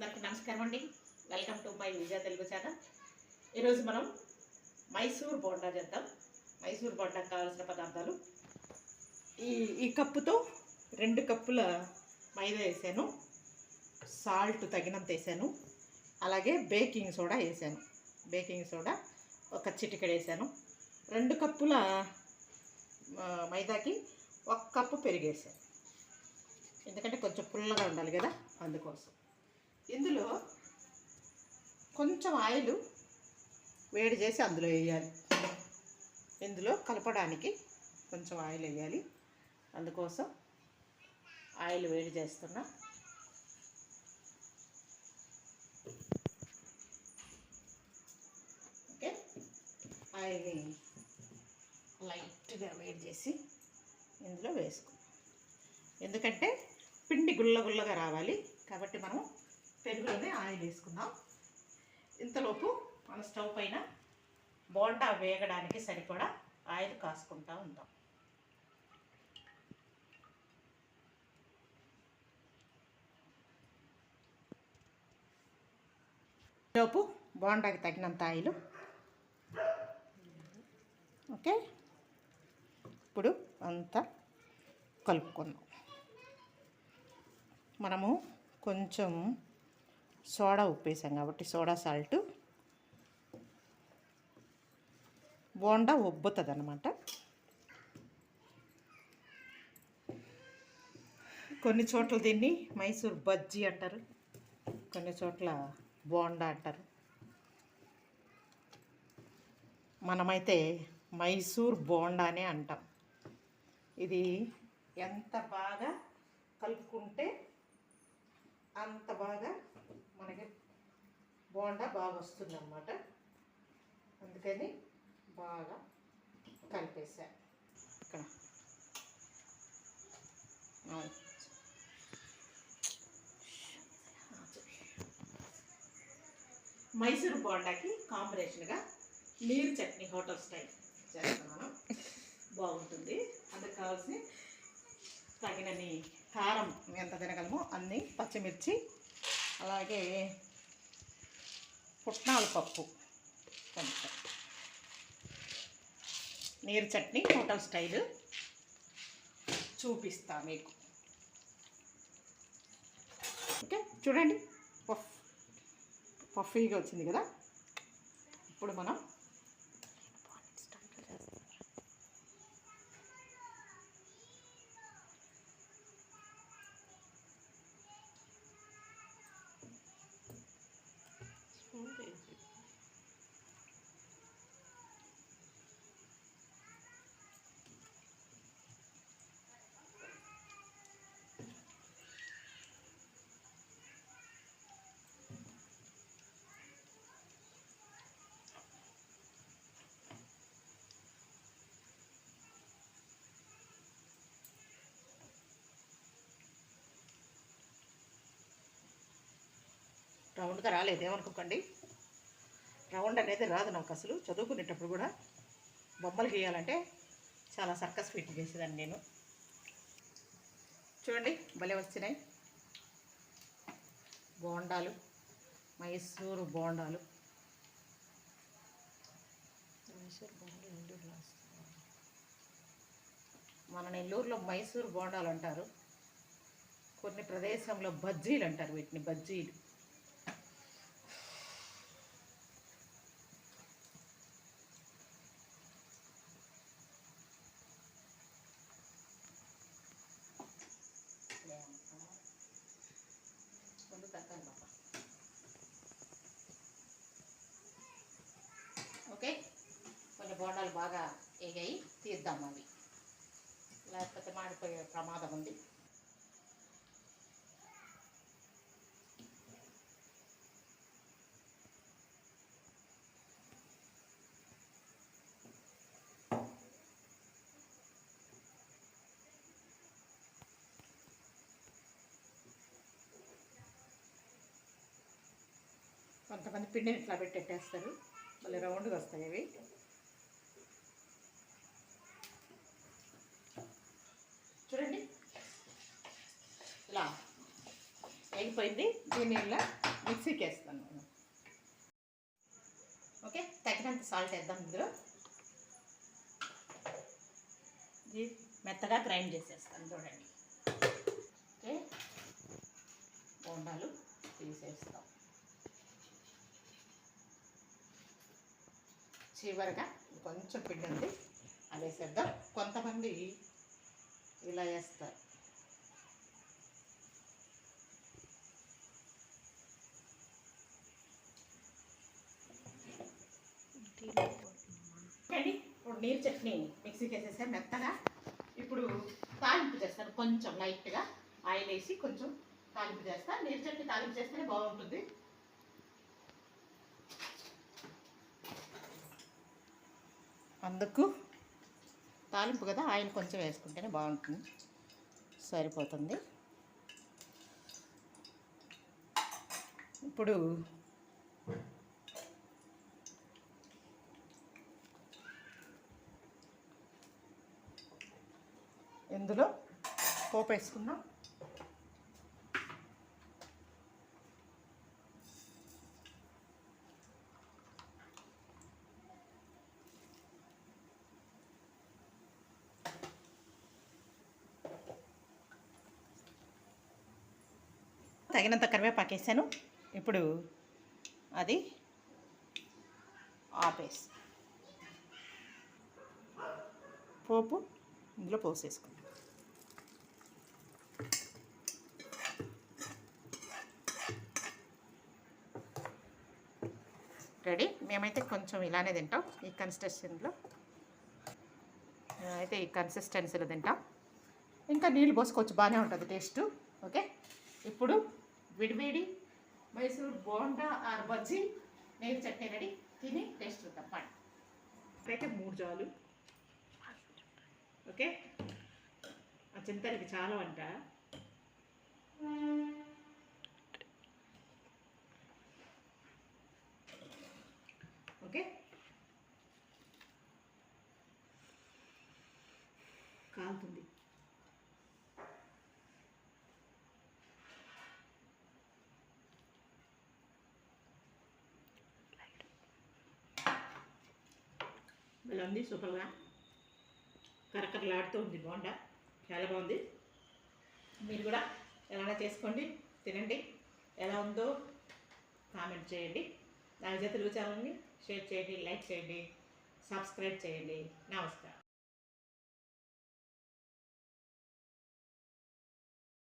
అందరికీ నమస్కారం అండి. Welcome to my Vijaya Telugu channel ఈరోజు మనం మైసూర్ బోండా చేద్దాం. మైసూర్ బోండా కావాల్సిన పదార్థాలు. ఈ ఈ కప్పుతో రెండు కప్పుల మైదా వేసాను. సాల్ట్ తగినంత వేసాను. అలాగే బేకింగ్ సోడా వేసాను. బేకింగ్ సోడా ఒక చిటికెడు వేసాను. రెండు కప్పుల మైదాకి ఒక కప్పు పెరిగేసాను ఎందుకంటే కొంచెం పుల్లగా ఉండాలి కదా అందుకోసం. ఇందులో కొంచెం ఆయిల్ వేడి చేసి అందులో వేయాలి. ఇందులో కలపడానికి కొంచెం ఆయిల్ వేయాలి. అందుకోసం ఆయిల్ వేడి చేస్తున్నా ఓకే. ఆయిల్ని లైట్గా వేడి చేసి ఇందులో వేసుకో. ఎందుకంటే పిండి గుల్ల గుల్లగా రావాలి కాబట్టి మనం పెరుగులోనే ఆయిల్ వేసుకుందాం. ఇంతలోపు మన స్టవ్ పైన బోండా వేగడానికి సరిపడా ఆయిల్ కాసుకుంటా ఉందాం. లోపు బోండాకి తగినంత ఆయిల్. ఓకే? ఇప్పుడు అంతా కలుపుకుందాం. మనము కొంచెం సోడా ఉప్పేసాం కాబట్టి సోడా సాల్ట్. బోండా ఉబ్బుతుంది అనమాట కొన్ని చోట్ల దీన్ని మైసూర్ బజ్జీ అంటారు కొన్ని చోట్ల బోండా అంటారు. మనమైతే మైసూర్ బోండానే అంటాం. ఇది ఎంత బాగా కలుపుకుంటే అంత బాగా బోండా బాగా వస్తుంది అన్నమాట అందుకని బాగా కలిపేసా. ఇక్కడ. మైసూరు మైసూర్ బోండాకి కాంబినేషన్గా నీరు చట్నీ హోటల్ స్టైల్ చేస్తున్నాను. బాగుంటుంది. అందుకు కావాల్సి తగినన్ని కారం ఎంత తినగలమో అన్ని పచ్చిమిర్చి అలాగే పుట్నాల పప్పు. కొంచెం. నీరు చట్నీ హోటల్ స్టైల్ చూపిస్తా మీకు. ఓకే చూడండి. పఫ్ పఫీగా వచ్చింది కదా. ఇప్పుడు మనం రౌండ్గా రాలేదు. ఏమనుకోకండి. రౌండ్ అనేది రాదు నాకు అసలు. చదువుకునేటప్పుడు కూడా బొమ్మలు గీయాలంటే చాలా సర్కస్ ఫిట్ చేసేదాన్ని నేను. చూడండి భలే వచ్చినాయి. బోండాలు మైసూరు బోండాలు. మైసూరు బోండాలు నెల్లూరులో మన నెల్లూరులో మైసూరు బోండాలు అంటారు. కొన్ని ప్రదేశంలో బజ్జీలు అంటారు వీటిని బజ్జీలు. ఓకే? కొన్ని బోండాలు బాగా ఎగాయి తీద్దాం అవి లేకపోతే మాడిపోయే ప్రమాదం ఉంది. కొంతమంది పిండిని ఇట్లా పెట్టేస్తారు మళ్ళీ రౌండ్గా వస్తాయి అవి చూడండి. ఇలా అయిపోయింది దీన్ని ఇలా మిక్సీకి వేస్తాను నేను. ఓకే? తగినంత సాల్ట్ వేద్దాం ఇందులో. ఇది మెత్తగా గ్రైండ్ చేసేస్తాను చూడండి. ఓకే? బోండాలు తీసేస్తాం. చివరిగా కొంచెం పిండి ఉంది అది వేసేద్దాం కొంతమంది ఇలా వేస్తారు. ఇప్పుడు నీరు చట్నీ మిక్సీకి వేసేసాను మెత్తగా. ఇప్పుడు తాలింపు చేస్తాను కొంచెం లైట్గా. ఆయిల్ వేసి కొంచెం తాలింపు చేస్తాను నీరు చట్నీ తాలింపు చేస్తేనే బాగుంటుంది. అందుకు తాలింపు కదా ఆయిల్ కొంచెం వేసుకుంటేనే బాగుంటుంది. సరిపోతుంది. ఇప్పుడు ఇందులో పోపు వేసుకుందాం. తగినంత కరివేపాకు వేసాను ఇప్పుడు అది ఆపేసి పోపు ఇందులో పోసేసుకుంటాం రెడీ? మేమైతే కొంచెం ఇలానే తింటాం. ఈ కన్సిస్టెన్సీలో. అయితే ఈ కన్సిస్టెన్సీలో తింటాం. ఇంకా నీళ్ళు పోసుకోవచ్చు బాగానే ఉంటుంది టేస్ట్. ఓకే? ఇప్పుడు విడివిడి మైసూర్ బోండా ఆర్ బజ్జీ. నేను చట్నీ రెడీ. తిని టేస్ట్ చూద్దాం. పండి అయితే మూడు జాలు ఓకే? ఆ చింతలకి చాలా వంట ఓకే కాలుతుంది ఇలా ఉంది సూపర్గా. కరకరలాడుతూ ఉంది బోండా. చాలా బాగుంది. మీరు కూడా ఎలా చేసుకోండి తినండి. ఎలా ఉందో కామెంట్ చేయండి. నా విజయ తెలుగు ఛానల్ని షేర్ చేయండి లైక్ చేయండి సబ్స్క్రైబ్ చేయండి. నమస్కారం.